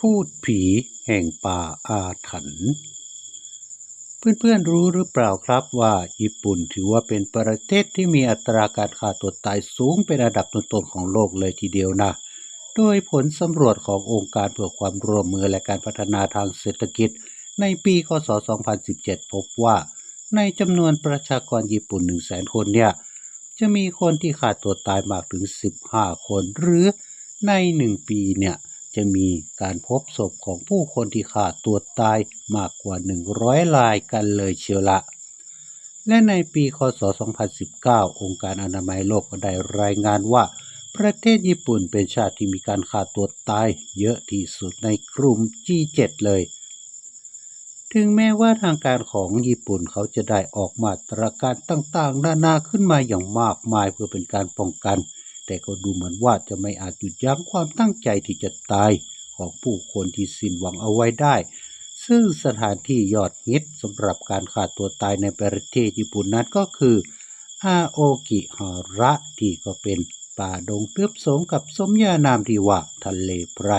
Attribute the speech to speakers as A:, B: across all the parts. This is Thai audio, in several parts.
A: พูดผีแห่งป่าอาถรรพ์เพื่อนๆรู้หรือเปล่าครับว่าญี่ปุ่นถือว่าเป็นประเทศที่มีอัตราการฆ่าตัวตายสูงเป็นอันดับต้นๆของโลกเลยทีเดียวนะ โดยผลสำรวจขององค์การเพื่อความร่วมมือและการพัฒนาทางเศรษฐกิจ ในปีคศ 2017 พบว่า ในจำนวนประชากรญี่ปุ่น 100,000 คนเนี่ย จะมีคนที่ฆ่าตัวตายมากถึง 15 คน หรือใน 1 ปีเนี่ย จะมีการพบศพของผู้คนที่ฆ่าตัวตายมากกว่า 100รายกันเลยเชียวละและในปี คศ 2019 องค์การอนามัยโลกก็ได้รายงานว่า ประเทศญี่ปุ่นเป็นชาติที่มีการฆ่าตัวตายเยอะที่สุดในกลุ่ม G7 เลย ถึงแม้ว่าทางการของญี่ปุ่นเขาจะได้ออกมาตรการต่างๆ นานาขึ้นมาอย่างมากมายเพื่อเป็นการป้องกัน แต่ก็ดูเหมือนว่าจะไม่อาจหยุดยั้งความตั้งใจที่จะตายของผู้คนที่สิ้นหวังเอาไว้ได้ ซึ่งสถานที่ยอดฮิตสำหรับการฆ่าตัวตายในประเทศญี่ปุ่นนั้นก็คืออาโอกิฮาระที่ก็เป็นป่าดงทึบสมกับสมญานามที่ว่าทะเลไพร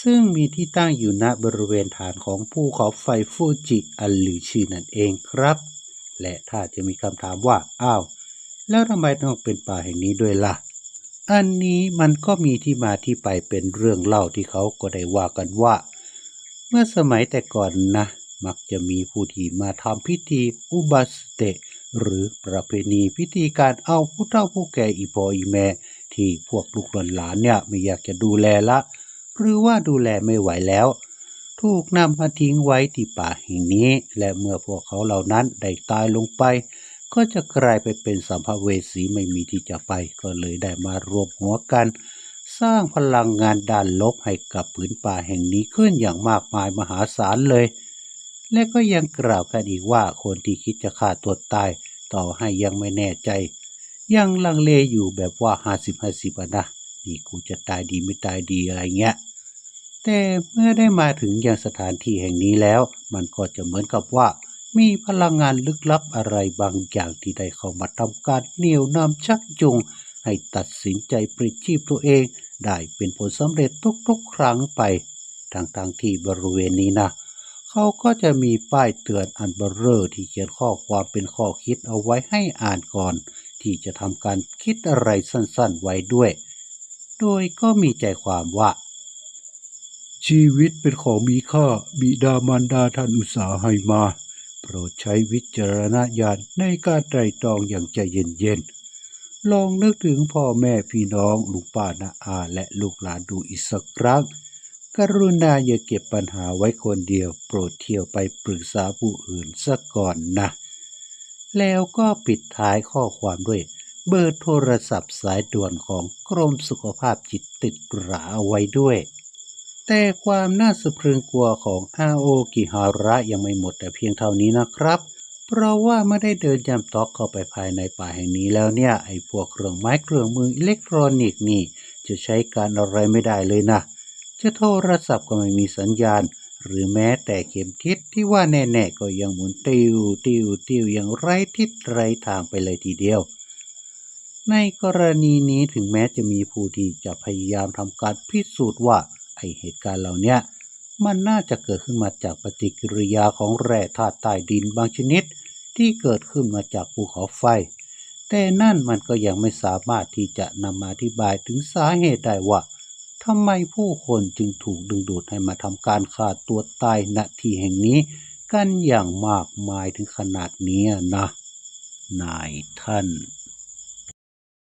A: ซึ่งมีที่ตั้งอยู่ณบริเวณฐานของภูเขาไฟฟูจิอันลือชื่อนั่นเองครับ และถ้าจะมีคำถามว่า อ้าว แล้วทำไมต้องเป็นป่าแห่งนี้ด้วยละ่ะ อันนี้มันก็มีที่มาที่ไปเป็นเรื่องเล่าที่เขาก็ได้ว่ากันว่า เมื่อสมัยแต่ก่อนนะ มักจะมีผู้ที่มาทำพิธีอุบัสเตหรือประเพณีพิธีการเอาผู้เฒ่าผู้แก่อีพออีแม่ ที่พวกลูกหลานเนี่ยไม่อยากจะดูแลละ หรือว่าดูแลไม่ไหวแล้ว ถูกนำมาทิ้งไว้ที่ป่าแห่งนี้ และเมื่อพวกเขาเหล่านั้นได้ตายลงไป ก็จะกลายไปเป็นสัมภเวสีไม่มีที่จะไป ก็เลยได้มารวมหัวกัน สร้างพลังงานด้านลบให้กับผืนป่าแห่งนี้ขึ้นอย่างมากมายมหาศาลเลย และก็ยังกล่าวกันอีกว่าคนที่คิดจะฆ่าตัวตาย ต่อให้ยังไม่แน่ใจ ยังลังเลอยู่แบบว่าห้าสิบห้าสิบนะนี่กูจะตายดีไม่ตายดีอะไรเงี้ยแต่เมื่อได้มาถึงยังสถานที่แห่งนี้แล้ว มันก็จะเหมือนกับว่า มีพลังงานลึกลับอะไรบางอย่างที่ได้เข้ามาทำการเหนี่ยวนำชักจูงให้ตัดสินใจปลิดชีพตัวเอง ได้เป็นผลสำเร็จทุกๆ ครั้งไปทางทางที่บริเวณนี้นะ เขาก็จะมีป้ายเตือนอันเบอร์เรอร์ที่เขียนข้อความเป็นข้อคิดเอาไว้ให้อ่านก่อน ที่จะทำการคิดอะไรสั้นๆไว้ด้วย โดยก็มีใจความว่า ชีวิตเป็นของมีค่าบิดามารดาท่านอุตสาห์ให้มา โปรดใช้วิจารณญาณในการไตรตรองอย่างใจเย็นๆ ลองนึกถึงพ่อแม่พี่น้องลุงป้านาอาและลูกหลานดูอีกสักครั้ง กรุณาอย่าเก็บปัญหาไว้คนเดียว โปรดเที่ยวไปปรึกษาผู้อื่นสักก่อนนะ แล้วก็ปิดท้ายข้อความด้วยเบอร์โทรศัพท์สายด่วนของกรมสุขภาพจิตติดราเอาไว้ด้วย แต่ความน่าสะพรึงกลัวของอาโอกิฮาระยังไม่หมดแต่เพียงเท่านี้นะครับ เพราะว่าไม่ได้เดินยำตอกเข้าไปภายในป่าแห่งนี้แล้วเนี่ย ไอ้พวกเครื่องไม้เครื่องมืออิเล็กทรอนิกส์นี่ จะใช้การอะไรไม่ได้เลยนะ จะโทรศัพท์ก็ไม่มีสัญญาณ หรือแม้แต่เข็มทิศที่ว่าแน่ๆก็ยังหมุนติวติวติวอย่างไร้ทิศไร้ทางไปเลยทีเดียวในกรณีนี้ถึงแม้จะมีผู้ที่จะพยายามทำการพิสูจน์ว่า ไอเหตุการณ์เหล่านี้มันน่าจะเกิดขึ้นมาจากปฏิกิริยาของแร่ธาตุใต้ดินบางชนิด ที่เกิดขึ้นมาจากภูเขาไฟ แต่นั่นมันก็ยังไม่สามารถที่จะนำมาอธิบายถึงสาเหตุได้ว่าทำไมผู้คนจึงถูกดึงดูดให้มาทำการฆ่าตัวตายณที่แห่งนี้ กันอย่างมากมายถึงขนาดนี้นะ นายท่าน